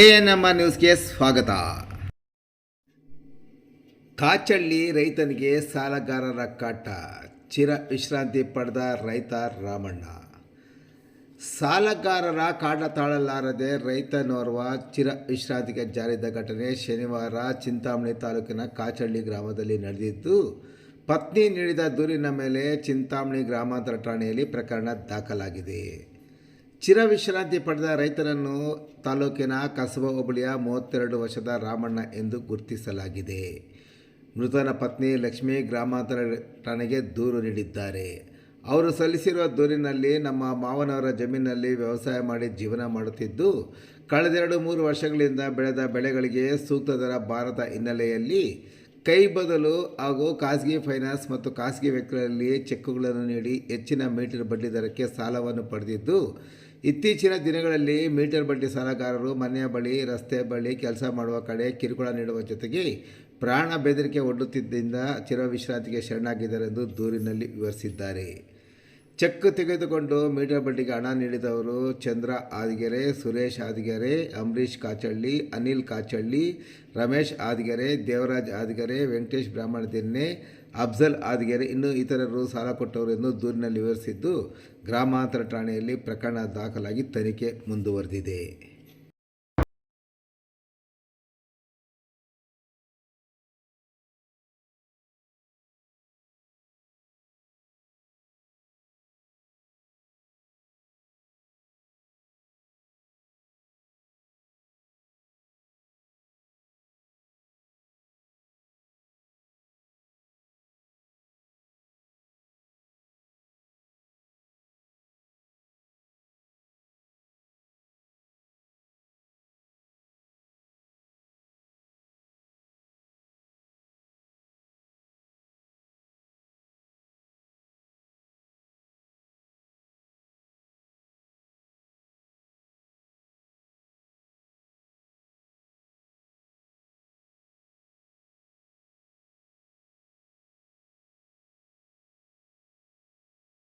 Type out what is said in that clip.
ANM ನ್ಯೂಸ್ಗೆ ಸ್ವಾಗತ. ಕಾಚಳ್ಳಿ ರೈತನಿಗೆ ಸಾಲಗಾರರ ಕಾಟ. ಚಿರ ವಿಶ್ರಾಂತಿ ಪಡೆದ ರೈತ ರಾಮಣ್ಣ. ಸಾಲಗಾರರ ಕಾಟ ತಾಳಲಾರದೆ ರೈತನೋರ್ವ ಚಿರ ವಿಶ್ರಾಂತಿಗೆ ಜಾರಿದ ಘಟನೆ ಶನಿವಾರ ಚಿಂತಾಮಣಿ ತಾಲೂಕಿನ ಕಾಚಳ್ಳಿ ಗ್ರಾಮದಲ್ಲಿ ನಡೆದಿದ್ದು, ಪತ್ನಿ ನೀಡಿದ ದೂರಿನ ಮೇಲೆ ಚಿಂತಾಮಣಿ ಗ್ರಾಮಾಂತರ ಠಾಣೆಯಲ್ಲಿ ಪ್ರಕರಣ ದಾಖಲಾಗಿದೆ. ಚಿರ ವಿಶ್ರಾಂತಿ ಪಡೆದ ರೈತರನ್ನು ತಾಲೂಕಿನ ಕಸಬ ಹೋಬಳಿಯ ಮೂವತ್ತೆರಡು ವರ್ಷದ ರಾಮಣ್ಣ ಎಂದು ಗುರುತಿಸಲಾಗಿದೆ. ಮೃತನ ಪತ್ನಿ ಲಕ್ಷ್ಮೀ ಗ್ರಾಮಾಂತರ ಠಾಣೆಗೆ ದೂರು ನೀಡಿದ್ದಾರೆ. ಅವರು ಸಲ್ಲಿಸಿರುವ ದೂರಿನಲ್ಲಿ ನಮ್ಮ ಮಾವನವರ ಜಮೀನಿನಲ್ಲಿ ವ್ಯವಸಾಯ ಮಾಡಿ ಜೀವನ ಮಾಡುತ್ತಿದ್ದು ಕಳೆದೆರಡು ಮೂರು ವರ್ಷಗಳಿಂದ ಬೆಳೆದ ಬೆಳೆಗಳಿಗೆ ಸೂಕ್ತ ದರ ಬಾರದ ಹಿನ್ನೆಲೆಯಲ್ಲಿ ಕೈ ಬದಲು ಹಾಗೂ ಖಾಸಗಿ ಫೈನಾನ್ಸ್ ಮತ್ತು ಖಾಸಗಿ ವ್ಯಕ್ತಿಗಳಲ್ಲಿ ಚೆಕ್ಕುಗಳನ್ನು ನೀಡಿ ಹೆಚ್ಚಿನ ಮೀಟರ್ ಬಡ್ಡಿ ದರಕ್ಕೆ ಸಾಲವನ್ನು ಪಡೆದಿದ್ದು ಇತ್ತೀಚಿನ ದಿನಗಳಲ್ಲಿ ಮೀಟರ್ ಬಡ್ಡಿ ಸಾಲಗಾರರು ಮನೆಯ ಬಳಿ, ರಸ್ತೆ ಬಳಿ ಕೆಲಸ ಮಾಡುವ ಕಡೆ ಕಿರುಕುಳ ನೀಡುವ ಜೊತೆಗೆ ಪ್ರಾಣ ಬೆದರಿಕೆ ಒಡ್ಡುತ್ತಿದ್ದರಿಂದ ಚಿರವಿಶ್ರಾಂತಿಗೆ ಶರಣಾಗಿದ್ದಾರೆಂದು ದೂರಿನಲ್ಲಿ ವಿವರಿಸಿದ್ದಾರೆ. ಚೆಕ್ ತೆಗೆದುಕೊಂಡು ಮೀಟರ್ ಬಡ್ಡಿಗೆ ಹಣ ನೀಡಿದವರು ಚಂದ್ರ ಆದಿಗೆರೆ, ಸುರೇಶ್ ಆದಿಗೆರೆ, ಅಂಬರೀಷ್ ಕಾಚಳ್ಳಿ, ಅನಿಲ್ ಕಾಚಳ್ಳಿ, ರಮೇಶ್ ಆದಿಗೆರೆ, ದೇವರಾಜ್ ಆದಿಗೆರೆ, ವೆಂಕಟೇಶ್ ಬ್ರಾಹ್ಮಣ ದಿನ್ನೆ, ಅಫ್ಜಲ್ ಆದಿಗೆರೆ ಇನ್ನು ಇತರರು ಸಾಲ ಕೊಟ್ಟವರು ಎಂದು ದೂರಿನಲ್ಲಿ ವಿವರಿಸಿದ್ದು, ಗ್ರಾಮಾಂತರ ಠಾಣೆಯಲ್ಲಿ ಪ್ರಕರಣ ದಾಖಲಾಗಿ ತನಿಖೆ ಮುಂದುವರೆದಿದೆ.